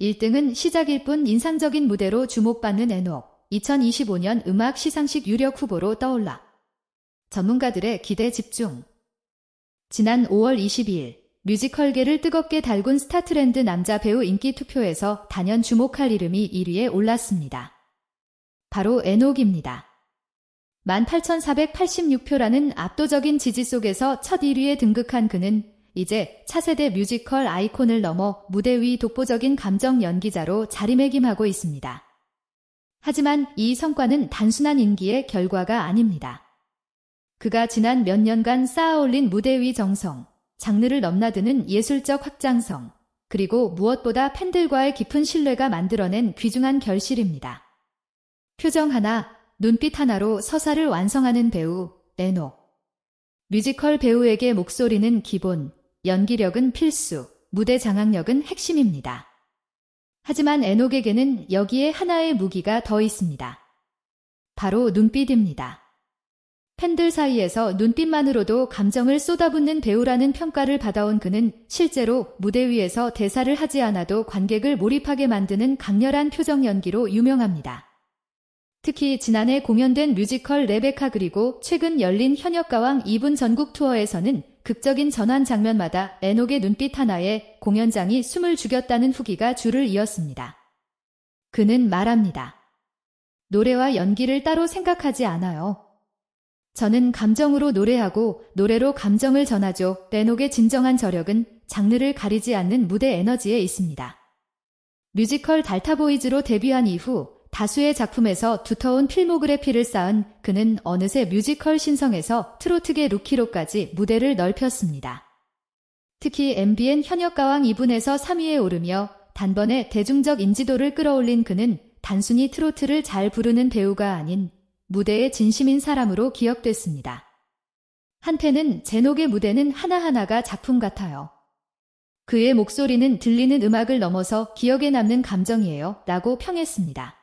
1등은 시작일 뿐 인상적인 무대로 주목받는 에녹. 2025년 음악 시상식 유력 후보로 떠올라. 전문가들의 기대 집중. 지난 5월 22일 뮤지컬계를 뜨겁게 달군 스타트렌드 남자 배우 인기 투표에서 단연 주목할 이름이 1위에 올랐습니다. 바로 에녹입니다. 18,486표라는 압도적인 지지 속에서 첫 1위에 등극한 그는 이제 차세대 뮤지컬 아이콘을 넘어 무대 위 독보적인 감정 연기자로 자리매김하고 있습니다. 하지만 이 성과는 단순한 인기의 결과가 아닙니다. 그가 지난 몇 년간 쌓아올린 무대 위 정성, 장르를 넘나드는 예술적 확장성, 그리고 무엇보다 팬들과의 깊은 신뢰가 만들어낸 귀중한 결실입니다. 표정 하나, 눈빛 하나로 서사를 완성하는 배우, 에녹. 뮤지컬 배우에게 목소리는 기본, 연기력은 필수, 무대 장악력은 핵심입니다. 하지만 에녹에게는 여기에 하나의 무기가 더 있습니다. 바로 눈빛입니다. 팬들 사이에서 눈빛만으로도 감정을 쏟아붓는 배우라는 평가를 받아온 그는 실제로 무대 위에서 대사를 하지 않아도 관객을 몰입하게 만드는 강렬한 표정 연기로 유명합니다. 특히 지난해 공연된 뮤지컬 레베카 그리고 최근 열린 현역가왕 2분 전국 투어에서는 극적인 전환 장면마다 에녹의 눈빛 하나에 공연장이 숨을 죽였다는 후기가 줄을 이었습니다. 그는 말합니다. 노래와 연기를 따로 생각하지 않아요. 저는 감정으로 노래하고 노래로 감정을 전하죠. 에녹의 진정한 저력은 장르를 가리지 않는 무대 에너지에 있습니다. 뮤지컬 달타보이즈로 데뷔한 이후 다수의 작품에서 두터운 필모그래피를 쌓은 그는 어느새 뮤지컬 신성에서 트로트계 루키로까지 무대를 넓혔습니다. 특히 MBN 현역가왕 2분에서 3위에 오르며 단번에 대중적 인지도를 끌어올린 그는 단순히 트로트를 잘 부르는 배우가 아닌 무대의 진심인 사람으로 기억됐습니다. 한때는 제녹의 무대는 하나하나가 작품 같아요. 그의 목소리는 들리는 음악을 넘어서 기억에 남는 감정이에요. 라고 평했습니다.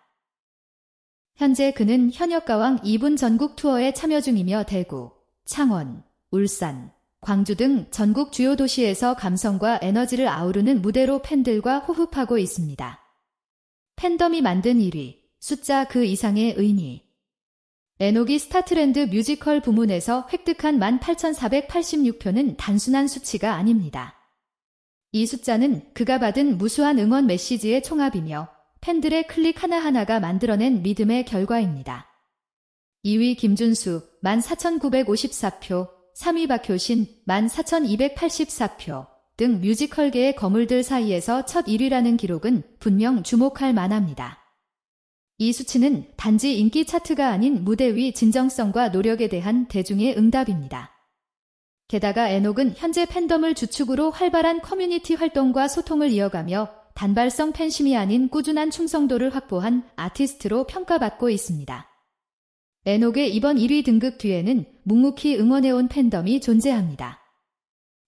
현재 그는 현역가왕 2분 전국 투어에 참여 중이며 대구, 창원, 울산, 광주 등 전국 주요 도시에서 감성과 에너지를 아우르는 무대로 팬들과 호흡하고 있습니다. 팬덤이 만든 1위, 숫자 그 이상의 의미. 에녹이 스타트렌드 뮤지컬 부문에서 획득한 18,486표는 단순한 수치가 아닙니다. 이 숫자는 그가 받은 무수한 응원 메시지의 총합이며 팬들의 클릭 하나하나가 만들어낸 믿음의 결과입니다. 2위 김준수 14,954표, 3위 박효신 14,284표 등 뮤지컬계의 거물들 사이에서 첫 1위라는 기록은 분명 주목할 만합니다. 이 수치는 단지 인기 차트가 아닌 무대 위 진정성과 노력에 대한 대중의 응답입니다. 게다가 에녹은 현재 팬덤을 주축으로 활발한 커뮤니티 활동과 소통을 이어가며 단발성 팬심이 아닌 꾸준한 충성도를 확보한 아티스트로 평가받고 있습니다. 에녹의 이번 1위 등극 뒤에는 묵묵히 응원해온 팬덤이 존재합니다.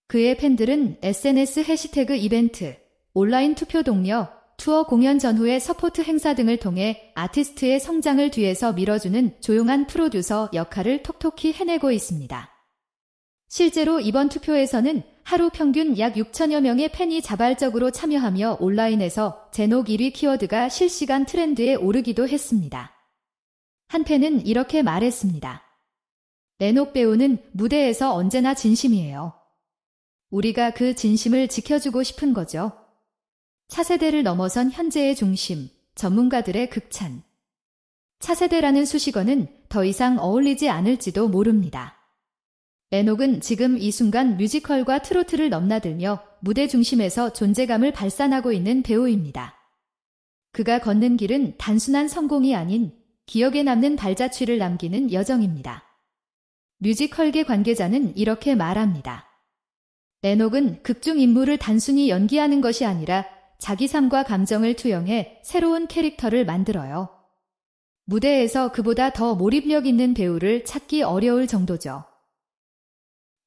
그의 팬들은 SNS 해시태그 이벤트, 온라인 투표 동료, 투어 공연 전후의 서포트 행사 등을 통해 아티스트의 성장을 뒤에서 밀어주는 조용한 프로듀서 역할을 톡톡히 해내고 있습니다. 실제로 이번 투표에서는 하루 평균 약 6천여 명의 팬이 자발적으로 참여하며 온라인에서 제녹 1위 키워드가 실시간 트렌드에 오르기도 했습니다. 한 팬은 이렇게 말했습니다. 에녹 배우는 무대에서 언제나 진심이에요. 우리가 그 진심을 지켜주고 싶은 거죠. 차세대를 넘어선 현재의 중심, 전문가들의 극찬. 차세대라는 수식어는 더 이상 어울리지 않을지도 모릅니다. 에녹은 지금 이 순간 뮤지컬과 트로트를 넘나들며 무대 중심에서 존재감을 발산하고 있는 배우입니다. 그가 걷는 길은 단순한 성공이 아닌 기억에 남는 발자취를 남기는 여정입니다. 뮤지컬계 관계자는 이렇게 말합니다. 에녹은 극중 인물을 단순히 연기하는 것이 아니라 자기 삶과 감정을 투영해 새로운 캐릭터를 만들어요. 무대에서 그보다 더 몰입력 있는 배우를 찾기 어려울 정도죠.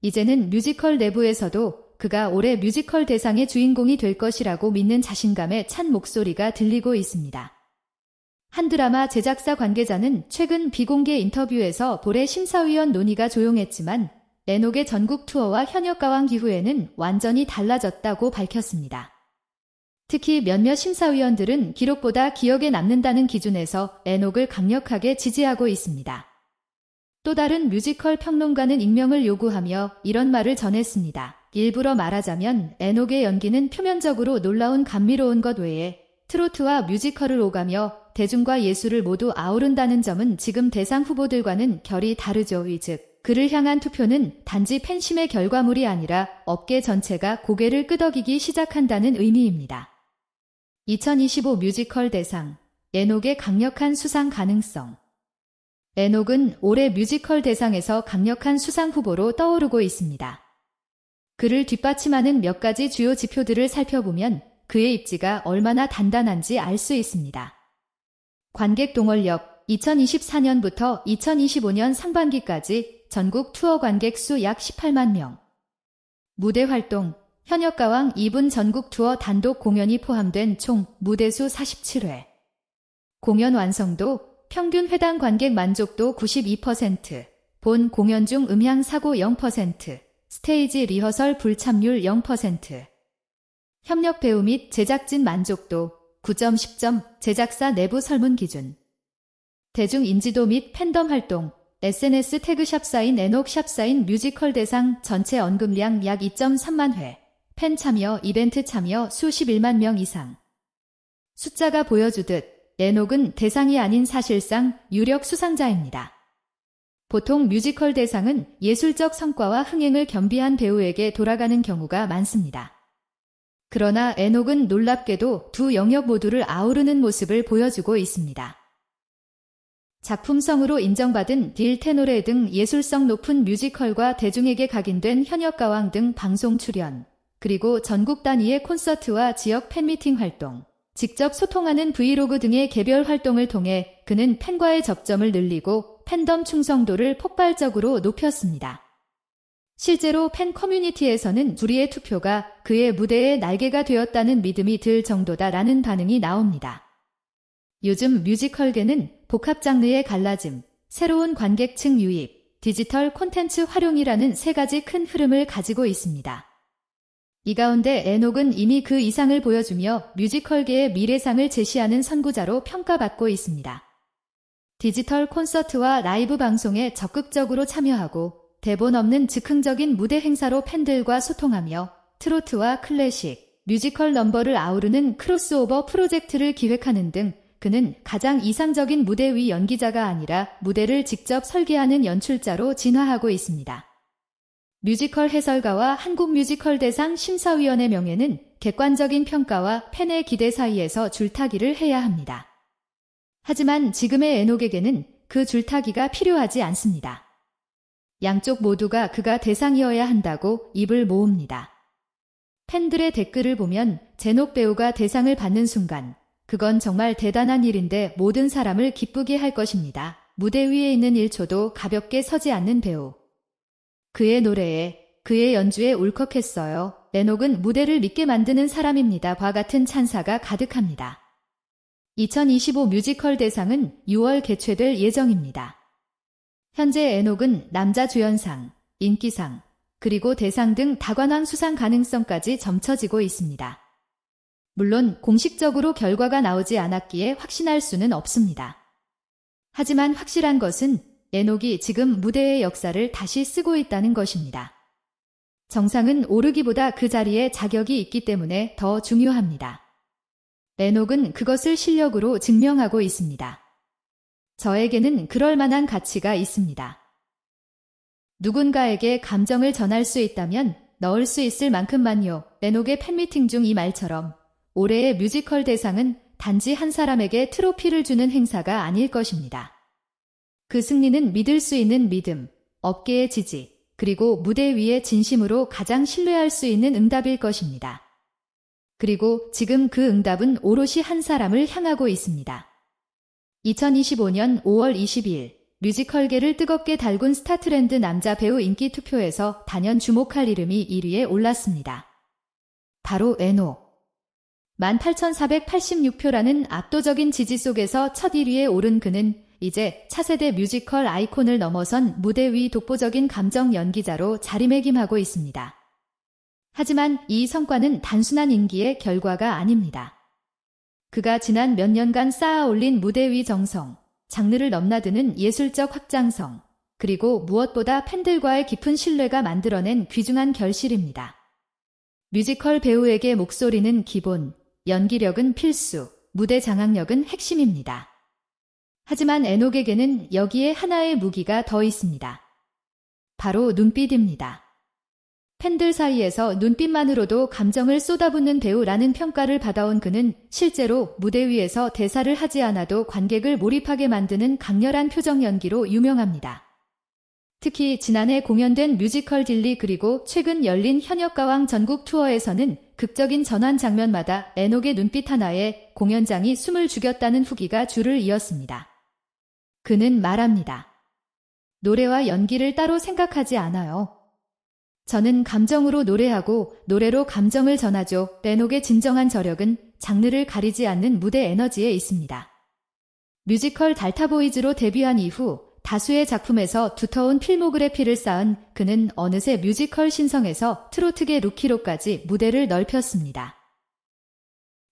이제는 뮤지컬 내부에서도 그가 올해 뮤지컬 대상의 주인공이 될 것이라고 믿는 자신감에 찬 목소리가 들리고 있습니다. 한 드라마 제작사 관계자는 최근 비공개 인터뷰에서 볼의 심사위원 논의가 조용했지만 레녹의 전국 투어와 현역 가왕 기후에는 완전히 달라졌다고 밝혔습니다. 특히 몇몇 심사위원들은 기록보다 기억에 남는다는 기준에서 에녹을 강력하게 지지하고 있습니다. 또 다른 뮤지컬 평론가는 익명을 요구하며 이런 말을 전했습니다. 일부러 말하자면 에녹의 연기는 표면적으로 놀라운 감미로운 것 외에 트로트와 뮤지컬을 오가며 대중과 예술을 모두 아우른다는 점은 지금 대상 후보들과는 결이 다르죠. 즉 그를 향한 투표는 단지 팬심의 결과물이 아니라 업계 전체가 고개를 끄덕이기 시작한다는 의미입니다. 2025 뮤지컬 대상 에녹의 강력한 수상 가능성 에녹은 올해 뮤지컬 대상에서 강력한 수상 후보로 떠오르고 있습니다. 그를 뒷받침하는 몇 가지 주요 지표들을 살펴보면 그의 입지가 얼마나 단단한지 알 수 있습니다. 관객 동원력 2024년부터 2025년 상반기까지 전국 투어 관객 수 약 18만 명. 무대 활동 현역가왕 2분 전국 투어 단독 공연이 포함된 총 무대 수 47회. 공연 완성도 평균 회당 관객 만족도 92%, 본 공연 중 음향 사고 0%, 스테이지 리허설 불참률 0%. 협력 배우 및 제작진 만족도 9점 10점 제작사 내부 설문 기준. 대중 인지도 및 팬덤 활동 SNS 태그샵 사인 에녹 샵 사인 뮤지컬 대상 전체 언급량 약 2.3만 회. 팬 참여 이벤트 참여 수십 1만 명 이상. 숫자가 보여주듯 에녹은 대상이 아닌 사실상 유력 수상자입니다. 보통 뮤지컬 대상은 예술적 성과와 흥행을 겸비한 배우에게 돌아가는 경우가 많습니다. 그러나 에녹은 놀랍게도 두 영역 모두를 아우르는 모습을 보여주고 있습니다. 작품성으로 인정받은 딜 테노레 등 예술성 높은 뮤지컬과 대중에게 각인된 현역 가왕 등 방송 출연, 그리고 전국 단위의 콘서트와 지역 팬미팅 활동, 직접 소통하는 브이로그 등의 개별 활동을 통해 그는 팬과의 접점을 늘리고 팬덤 충성도를 폭발적으로 높였습니다. 실제로 팬 커뮤니티에서는 둘이의 투표가 그의 무대의 날개가 되었다는 믿음이 들 정도다라는 반응이 나옵니다. 요즘 뮤지컬계는 복합 장르의 갈라짐, 새로운 관객층 유입, 디지털 콘텐츠 활용이라는 세 가지 큰 흐름을 가지고 있습니다. 이 가운데 에녹은 이미 그 이상을 보여주며 뮤지컬계의 미래상을 제시하는 선구자로 평가받고 있습니다. 디지털 콘서트와 라이브 방송에 적극적으로 참여하고 대본 없는 즉흥적인 무대 행사로 팬들과 소통하며 트로트와 클래식, 뮤지컬 넘버를 아우르는 크로스오버 프로젝트를 기획하는 등 그는 가장 이상적인 무대 위 연기자가 아니라 무대를 직접 설계하는 연출자로 진화하고 있습니다. 뮤지컬 해설가와 한국 뮤지컬 대상 심사위원의 명예는 객관적인 평가와 팬의 기대 사이에서 줄타기를 해야 합니다. 하지만 지금의 에녹에게는 그 줄타기가 필요하지 않습니다. 양쪽 모두가 그가 대상이어야 한다고 입을 모읍니다. 팬들의 댓글을 보면 제녹 배우가 대상을 받는 순간 그건 정말 대단한 일인데 모든 사람을 기쁘게 할 것입니다. 무대 위에 있는 1초도 가볍게 서지 않는 배우. 그의 노래에, 그의 연주에 울컥했어요. 에녹은 무대를 믿게 만드는 사람입니다. 과 같은 찬사가 가득합니다. 2025 뮤지컬 대상은 6월 개최될 예정입니다. 현재 에녹은 남자 주연상, 인기상, 그리고 대상 등 다관왕 수상 가능성까지 점쳐지고 있습니다. 물론 공식적으로 결과가 나오지 않았기에 확신할 수는 없습니다. 하지만 확실한 것은 에녹이 지금 무대의 역사를 다시 쓰고 있다는 것입니다. 정상은 오르기보다 그 자리에 자격이 있기 때문에 더 중요합니다. 에녹은 그것을 실력으로 증명하고 있습니다. 저에게는 그럴 만한 가치가 있습니다. 누군가에게 감정을 전할 수 있다면 넣을 수 있을 만큼만요. 에녹의 팬미팅 중 이 말처럼 올해의 뮤지컬 대상은 단지 한 사람에게 트로피를 주는 행사가 아닐 것입니다. 그 승리는 믿을 수 있는 믿음, 업계의 지지, 그리고 무대 위에 진심으로 가장 신뢰할 수 있는 응답일 것입니다. 그리고 지금 그 응답은 오롯이 한 사람을 향하고 있습니다. 2025년 5월 22일 뮤지컬계를 뜨겁게 달군 스타트렌드 남자 배우 인기 투표에서 단연 주목할 이름이 1위에 올랐습니다. 바로 에노. 18,486표라는 압도적인 지지 속에서 첫 1위에 오른 그는 이제 차세대 뮤지컬 아이콘을 넘어선 무대 위 독보적인 감정 연기자로 자리매김하고 있습니다. 하지만 이 성과는 단순한 인기의 결과가 아닙니다. 그가 지난 몇 년간 쌓아 올린 무대 위 정성, 장르를 넘나드는 예술적 확장성, 그리고 무엇보다 팬들과의 깊은 신뢰가 만들어낸 귀중한 결실입니다. 뮤지컬 배우에게 목소리는 기본, 연기력은 필수, 무대 장악력은 핵심입니다. 하지만 에녹에게는 여기에 하나의 무기가 더 있습니다. 바로 눈빛입니다. 팬들 사이에서 눈빛만으로도 감정을 쏟아붓는 배우라는 평가를 받아온 그는 실제로 무대 위에서 대사를 하지 않아도 관객을 몰입하게 만드는 강렬한 표정 연기로 유명합니다. 특히 지난해 공연된 뮤지컬 딜리 그리고 최근 열린 현역가왕 전국 투어에서는 극적인 전환 장면마다 에녹의 눈빛 하나에 공연장이 숨을 죽였다는 후기가 줄을 이었습니다. 그는 말합니다. 노래와 연기를 따로 생각하지 않아요. 저는 감정으로 노래하고 노래로 감정을 전하죠. 레녹의 진정한 저력은 장르를 가리지 않는 무대 에너지에 있습니다. 뮤지컬 달타보이즈로 데뷔한 이후 다수의 작품에서 두터운 필모그래피를 쌓은 그는 어느새 뮤지컬 신성에서 트로트계 루키로까지 무대를 넓혔습니다.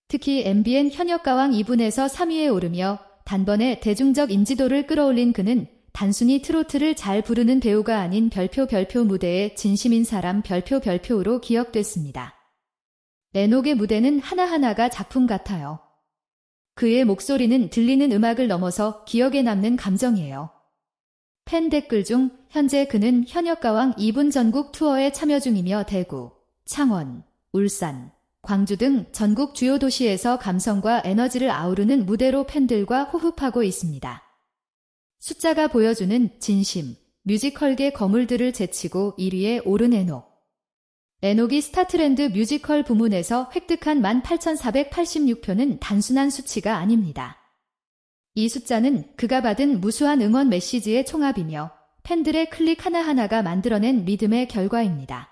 특히 MBN 현역 가왕 2분에서 3위에 오르며 단번에 대중적 인지도를 끌어올린 그는 단순히 트로트를 잘 부르는 배우가 아닌 별표 별표 무대의 진심인 사람 별표 별표로 기억됐습니다. 레녹의 무대는 하나하나가 작품 같아요. 그의 목소리는 들리는 음악을 넘어서 기억에 남는 감정이에요. 팬 댓글 중 현재 그는 현역가왕 2분 전국 투어에 참여 중이며 대구, 창원, 울산, 광주 등 전국 주요 도시에서 감성과 에너지를 아우르는 무대로 팬들과 호흡하고 있습니다. 숫자가 보여주는 진심, 뮤지컬계 거물들을 제치고 1위에 오른 에녹. 에녹이 스타트랜드 뮤지컬 부문에서 획득한 18,486표는 단순한 수치가 아닙니다. 이 숫자는 그가 받은 무수한 응원 메시지의 총합이며 팬들의 클릭 하나하나가 만들어낸 믿음의 결과입니다.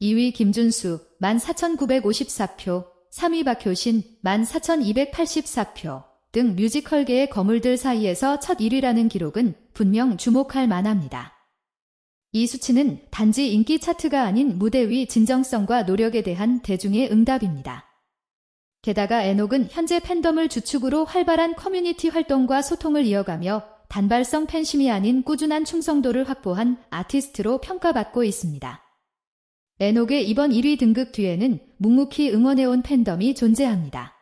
2위 김준수 14,954표, 3위 박효신 14,284표 등 뮤지컬계의 거물들 사이에서 첫 1위라는 기록은 분명 주목할 만합니다. 이 수치는 단지 인기 차트가 아닌 무대 위 진정성과 노력에 대한 대중의 응답입니다. 게다가 에녹은 현재 팬덤을 주축으로 활발한 커뮤니티 활동과 소통을 이어가며 단발성 팬심이 아닌 꾸준한 충성도를 확보한 아티스트로 평가받고 있습니다. 에녹의 이번 1위 등극 뒤에는 묵묵히 응원해온 팬덤이 존재합니다.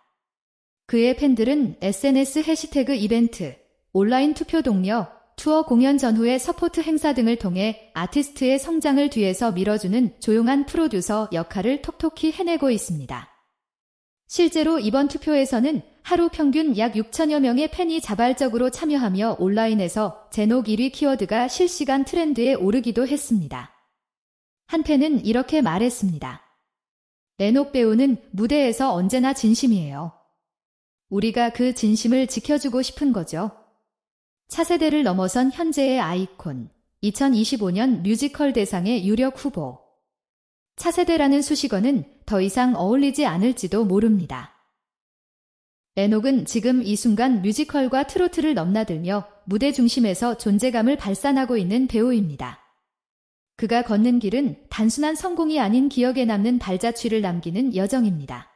그의 팬들은 SNS 해시태그 이벤트, 온라인 투표 동료, 투어 공연 전후의 서포트 행사 등을 통해 아티스트의 성장을 뒤에서 밀어주는 조용한 프로듀서 역할을 톡톡히 해내고 있습니다. 실제로 이번 투표에서는 하루 평균 약 6천여 명의 팬이 자발적으로 참여하며 온라인에서 제녹 1위 키워드가 실시간 트렌드에 오르기도 했습니다. 한 팬은 이렇게 말했습니다. 레녹 배우는 무대에서 언제나 진심이에요. 우리가 그 진심을 지켜주고 싶은 거죠. 차세대를 넘어선 현재의 아이콘, 2025년 뮤지컬 대상의 유력 후보. 차세대라는 수식어는 더 이상 어울리지 않을지도 모릅니다. 레녹은 지금 이 순간 뮤지컬과 트로트를 넘나들며 무대 중심에서 존재감을 발산하고 있는 배우입니다. 그가 걷는 길은 단순한 성공이 아닌 기억에 남는 발자취를 남기는 여정입니다.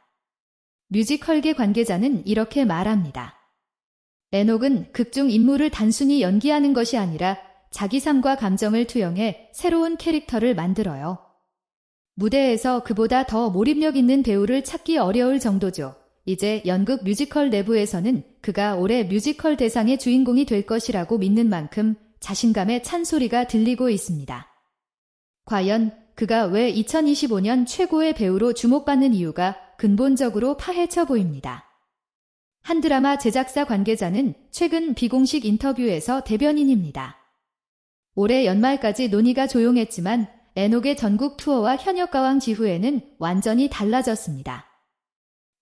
뮤지컬계 관계자는 이렇게 말합니다. 레녹은 극중 인물을 단순히 연기하는 것이 아니라 자기 삶과 감정을 투영해 새로운 캐릭터를 만들어요. 무대에서 그보다 더 몰입력 있는 배우를 찾기 어려울 정도죠. 이제 연극 뮤지컬 내부에서는 그가 올해 뮤지컬 대상의 주인공이 될 것이라고 믿는 만큼 자신감의 찬소리가 들리고 있습니다. 과연 그가 왜 2025년 최고의 배우로 주목받는 이유가 근본적으로 파헤쳐 보입니다. 한 드라마 제작사 관계자는 최근 비공식 인터뷰에서 대변인입니다. 올해 연말까지 논의가 조용했지만 에녹의 전국 투어와 현역 가왕 지후에는 완전히 달라졌습니다.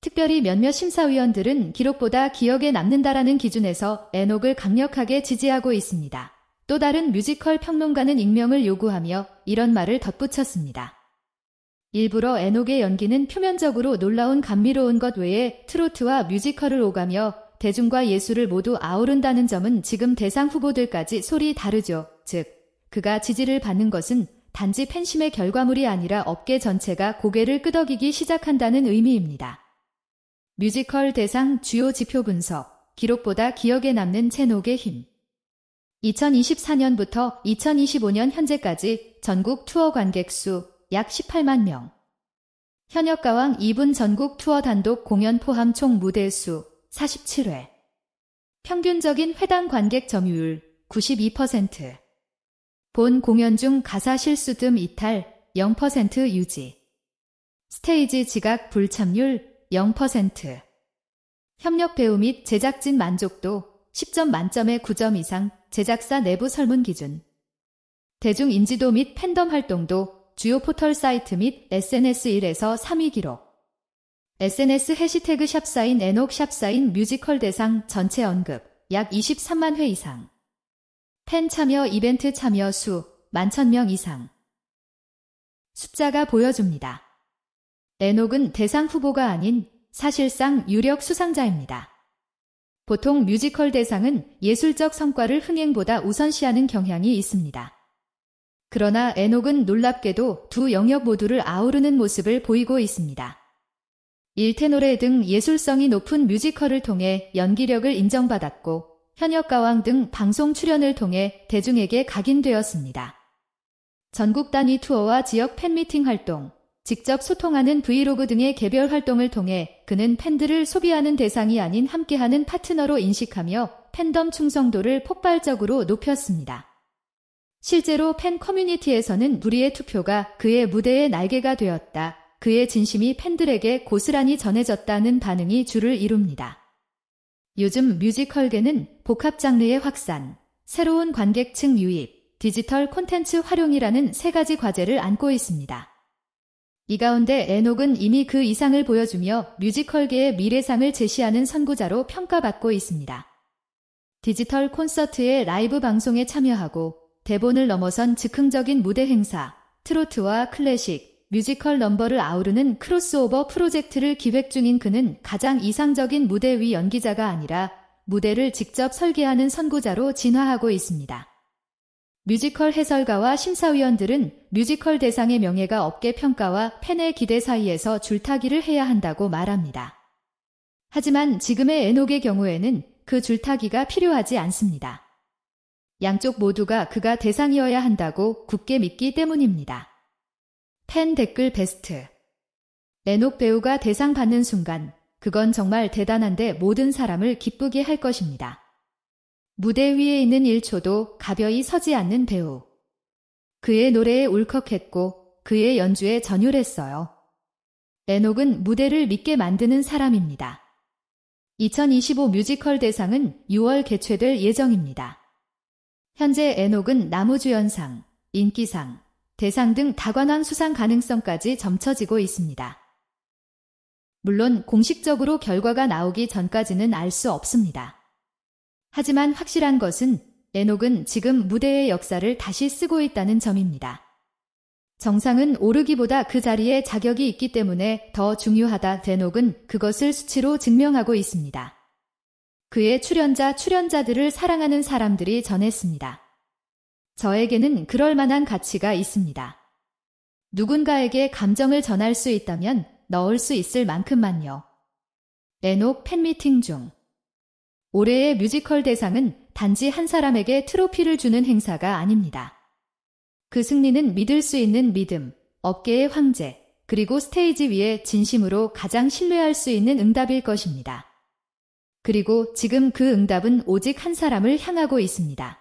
특별히 몇몇 심사위원들은 기록보다 기억에 남는다라는 기준에서 에녹을 강력하게 지지하고 있습니다. 또 다른 뮤지컬 평론가는 익명을 요구하며 이런 말을 덧붙였습니다. 일부러 에녹의 연기는 표면적으로 놀라운 감미로운 것 외에 트로트와 뮤지컬을 오가며 대중과 예술을 모두 아우른다는 점은 지금 대상 후보들까지 소리 다르죠. 즉, 그가 지지를 받는 것은 단지 팬심의 결과물이 아니라 업계 전체가 고개를 끄덕이기 시작한다는 의미입니다. 뮤지컬 대상 주요 지표 분석, 기록보다 기억에 남는 제녹의 힘. 2024년부터 2025년 현재까지 전국 투어 관객 수 약 18만 명. 현역 가왕 2분 전국 투어 단독 공연 포함 총 무대 수 47회. 평균적인 회당 관객 점유율 92%. 본 공연 중 가사 실수 등 이탈 0% 유지. 스테이지 지각 불참률 0%. 협력 배우 및 제작진 만족도 10점 만점에 9점 이상 제작사 내부 설문 기준. 대중 인지도 및 팬덤 활동도 주요 포털 사이트 및 SNS 1에서 3위 기록. SNS 해시태그 샵사인 에녹 샵사인 뮤지컬 대상 전체 언급 약 23만 회 이상. 팬 참여 이벤트 참여 수 11,000명 이상. 숫자가 보여줍니다. 에녹은 대상 후보가 아닌 사실상 유력 수상자입니다. 보통 뮤지컬 대상은 예술적 성과를 흥행보다 우선시하는 경향이 있습니다. 그러나 에녹은 놀랍게도 두 영역 모두를 아우르는 모습을 보이고 있습니다. 일테노래 등 예술성이 높은 뮤지컬을 통해 연기력을 인정받았고 현역가왕 등 방송 출연을 통해 대중에게 각인되었습니다. 전국 단위 투어와 지역 팬미팅 활동, 직접 소통하는 브이로그 등의 개별 활동을 통해 그는 팬들을 소비하는 대상이 아닌 함께하는 파트너로 인식하며 팬덤 충성도를 폭발적으로 높였습니다. 실제로 팬 커뮤니티에서는 무리의 투표가 그의 무대의 날개가 되었다. 그의 진심이 팬들에게 고스란히 전해졌다는 반응이 줄을 이룹니다. 요즘 뮤지컬계는 복합 장르의 확산, 새로운 관객층 유입, 디지털 콘텐츠 활용이라는 세 가지 과제를 안고 있습니다. 이 가운데 에녹은 이미 그 이상을 보여주며 뮤지컬계의 미래상을 제시하는 선구자로 평가받고 있습니다. 디지털 콘서트의 라이브 방송에 참여하고 대본을 넘어선 즉흥적인 무대 행사, 트로트와 클래식, 뮤지컬 넘버를 아우르는 크로스오버 프로젝트를 기획 중인 그는 가장 이상적인 무대 위 연기자가 아니라 무대를 직접 설계하는 선구자로 진화하고 있습니다. 뮤지컬 해설가와 심사위원들은 뮤지컬 대상의 명예가 업계 평가와 팬의 기대 사이에서 줄타기를 해야 한다고 말합니다. 하지만 지금의 에녹의 경우에는 그 줄타기가 필요하지 않습니다. 양쪽 모두가 그가 대상이어야 한다고 굳게 믿기 때문입니다. 팬 댓글 베스트 에녹 배우가 대상 받는 순간 그건 정말 대단한데 모든 사람을 기쁘게 할 것입니다. 무대 위에 있는 1초도 가벼이 서지 않는 배우. 그의 노래에 울컥했고 그의 연주에 전율했어요. 에녹은 무대를 믿게 만드는 사람입니다. 2025 뮤지컬 대상은 6월 개최될 예정입니다. 현재 에녹은 나무주연상, 인기상, 대상 등 다관왕 수상 가능성까지 점쳐지고 있습니다. 물론 공식적으로 결과가 나오기 전까지는 알 수 없습니다. 하지만 확실한 것은 에녹은 지금 무대의 역사를 다시 쓰고 있다는 점입니다. 정상은 오르기보다 그 자리에 자격이 있기 때문에 더 중요하다 데녹은 그것을 수치로 증명하고 있습니다. 그의 출연자 출연자들을 사랑하는 사람들이 전했습니다. 저에게는 그럴 만한 가치가 있습니다. 누군가에게 감정을 전할 수 있다면 넣을 수 있을 만큼만요. 에녹 팬미팅 중 올해의 뮤지컬 대상은 단지 한 사람에게 트로피를 주는 행사가 아닙니다. 그 승리는 믿을 수 있는 믿음, 업계의 황제, 그리고 스테이지 위에 진심으로 가장 신뢰할 수 있는 응답일 것입니다. 그리고 지금 그 응답은 오직 한 사람을 향하고 있습니다.